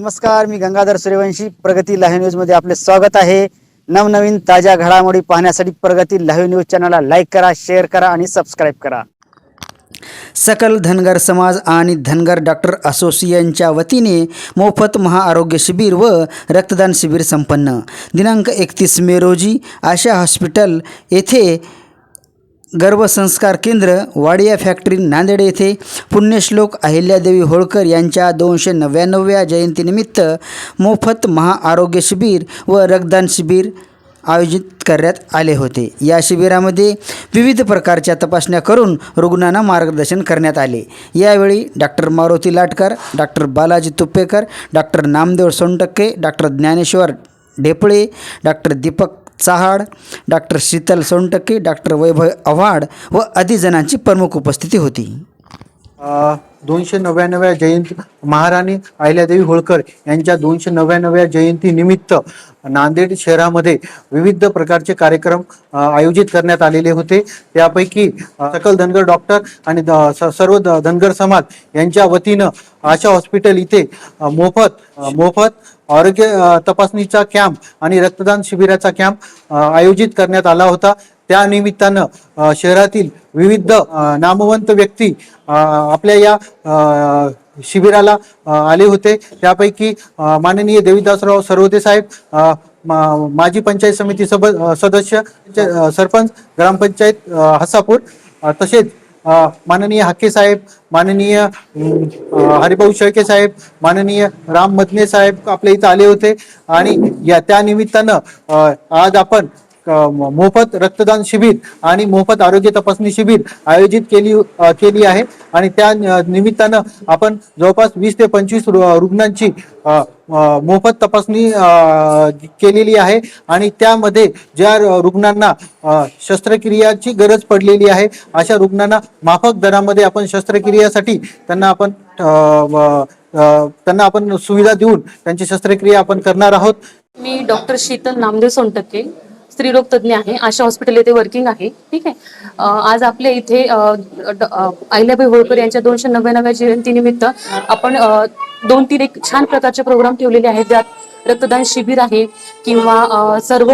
नमस्कार मी गंगाधर सूर्यवंशी. प्रगती लाईव्ह न्यूजमध्ये आपले स्वागत आहे. नवनवीन ताज्या घडामोडी पाहण्यासाठी प्रगती लाईव्ह न्यूज चॅनलला लाईक करा शेअर करा आणि सबस्क्राईब करा. सकल धनगर समाज आणि धनगर डॉक्टर असोसिएशनच्या वतीने मोफत महाआरोग्य शिबिर व रक्तदान शिबिर संपन्न. दिनांक एकतीस मे रोजी आशा हॉस्पिटल येथे गर्भसंस्कार केंद्र वाडिया फॅक्टरी नांदेड येथे पुण्यश्लोक अहिल्यादेवी होळकर यांच्या दोनशे नव्याण्णव्या जयंतीनिमित्त मोफत महाआरोग्य शिबिर व रक्तदान शिबिर आयोजित करण्यात आले होते. या शिबिरामध्ये विविध प्रकारच्या तपासण्या करून रुग्णांना मार्गदर्शन करण्यात आले. यावेळी doctor Maruti Latkar doctor Balaji Tuppekar doctor Namdev Sontakke doctor Dnyaneshwar Dhepale doctor Deepak Chahad doctor Sheetal Sontakke doctor Vaibhav Avhad व आदी जणांची प्रमुख उपस्थिती होती. दोनशे नव्याण्णव्या जयंती महाराणी अहिल्यादेवी होळकर यांच्या दोनशे नव्याण्णव्या जयंती निमित्त नांदेड शहरामध्ये विविध प्रकारचे कार्यक्रम आयोजित करण्यात आलेले होते. त्यापैकी सकल धनगर डॉक्टर आणि सर्व धनगर समाज यांच्या वतीनं आशा हॉस्पिटल इथे मोफत मोफत आरोग्य तपासणीचा कॅम्प आणि रक्तदान शिबिराचा कॅम्प आयोजित करण्यात आला होता. त्या निमित्तानं शहरातील विविध नामवंत व्यक्ती आपल्या या शिबिराला आले होते. त्यापैकी माननीय देवीदासराव सरवते साहेब माजी पंचायत समिती सब सदस्य सरपंच ग्रामपंचायत हसापूर तसेच माननीय हाके साहेब माननीय हरिभाऊ शेळके साहेब माननीय राम मदने साहेब आपल्या इथं आले होते. आणि या त्या निमित्तानं आज आपण मोफत रक्तदान शिबिर आणि मोफत आरोग्य तपासणी शिबिर आयोजित केली केली आहे. आणि त्या निमित्तानं आपण जवळपास वीस ते पंचवीस रु- रुग्णांची मोफत तपासणी केलेली आहे. आणि त्यामध्ये ज्या रुग्णांना शस्त्रक्रियाची गरज पडलेली आहे अशा रुग्णांना माफक दरामध्ये आपण शस्त्रक्रियासाठी त्यांना आपण त्यांना आपण सुविधा देऊन त्यांची शस्त्रक्रिया आपण करणार आहोत. मी डॉक्टर शीतल नामदेव सोनटक्के. स्त्रीरोग तज्ज्ञ आहे आशा हॉस्पिटल येथे वर्किंग आहे ठीक आहे? आज आपल्या इथे अहिल्याबाई होळकर यांच्या दोनशे नव्याण्णव्या जयंतीनिमित्त आपण दोन तीन एक छान प्रकारचे प्रोग्राम ठेवलेले आहेत. ज्यात रक्तदान शिबिर आहे किंवा सर्व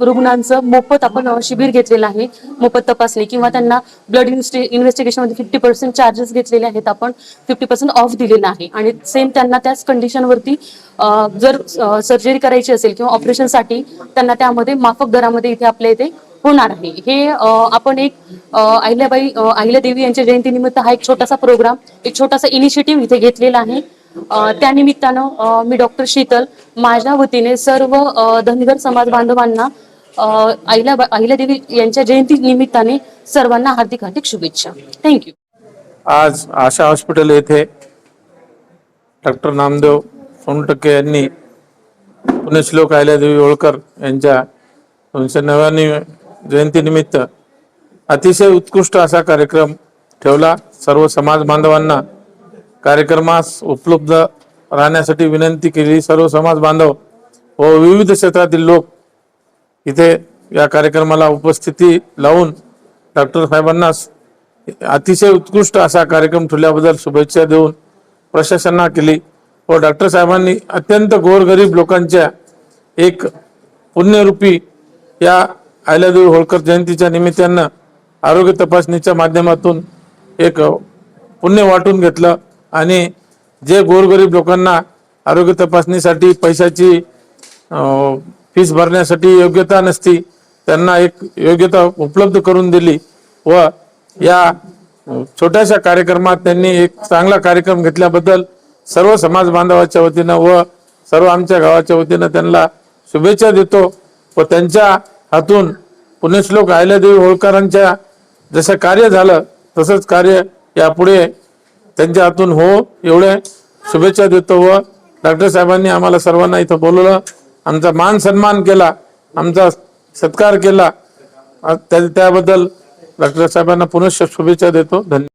रुग्णांचं मोफत आपण शिबिर घेतलेलं आहे. मोफत तपासणी किंवा त्यांना ब्लड इन्व्हेस्टिगेशनमध्ये फिफ्टी पर्सेंट चार्जेस घेतलेले आहेत आपण फिफ्टी पर्सेंट ऑफ दिलेला आहे. आणि सेम त्यांना त्याच कंडिशनवरती जर सर्जरी करायची असेल किंवा ऑपरेशनसाठी त्यांना त्यामध्ये माफक दरामध्ये इथे आपल्या इथे होणार आहे. हे आपण एक अहिल्याबाई अहिल्या देवी यांच्या जयंतीनिमित्त हा एक छोटासा प्रोग्राम एक छोटासा इनिशिएटिव्ह इथे घेतलेला आहे. त्यानिमित्तानं मी डॉक्टर शीतल माझ्या वतीने सर्व धनगर समाज बांधवांना अं, अहिल्या देवी यांच्या जयंती निमित्ताने सर्वांना हार्दिक हार्दिक शुभेच्छा. थँक्यू आज आशा हॉस्पिटल येथे डॉक्टर नामदेव सोनटक्के यांनी श्लोक अहिल्यादेवी होळकर यांच्या दोनशे नव्याण्णव जयंतीनिमित्त अतिशय उत्कृष्ट असा कार्यक्रम ठेवला. सर्व समाज बांधवांना कार्यक्रमास उपलब्ध राहण्यासाठी विनंती केली. सर्व समाज बांधव व विविध क्षेत्रातील लोक इथे या कार्यक्रमाला उपस्थिती लावून डॉक्टर साहेबांना अतिशय उत्कृष्ट असा कार्यक्रम ठेवल्याबद्दल शुभेच्छा देऊन प्रशासना केली व डॉक्टर साहेबांनी अत्यंत गोरगरीब लोकांच्या एक पुण्यरूपी या अहिल्यादेवी होळकर जयंतीच्या निमित्तानं आरोग्य तपासणीच्या माध्यमातून एक पुण्य वाटून घेतलं. आणि जे गोरगरीब लोकांना आरोग्य तपासणीसाठी पैशाची फीस भरण्यासाठी योग्यता नसती त्यांना एक योग्यता उपलब्ध करून दिली व या छोट्याशा कार्यक्रमात त्यांनी एक चांगला कार्यक्रम घेतल्याबद्दल सर्व समाज बांधवाच्या वतीनं व सर्व आमच्या गावाच्या वतीनं त्यांना शुभेच्छा देतो व त्यांच्या हातून पुण्यश्लोक आयल्यादेवी होळकरांच्या जसं कार्य झालं तसंच कार्य यापुढे त्यांच्या हातून हो एवढे शुभेच्छा देतो व डॉक्टर साहेबांनी आम्हाला सर्वांना इथं बोलवलं. आमचा मान सन्मान केला आमचा सत्कार केला. त्या- त्याबद्दल डॉक्टर साहेबांना पुनश्च शुभेच्छा देतो. धन्यवाद.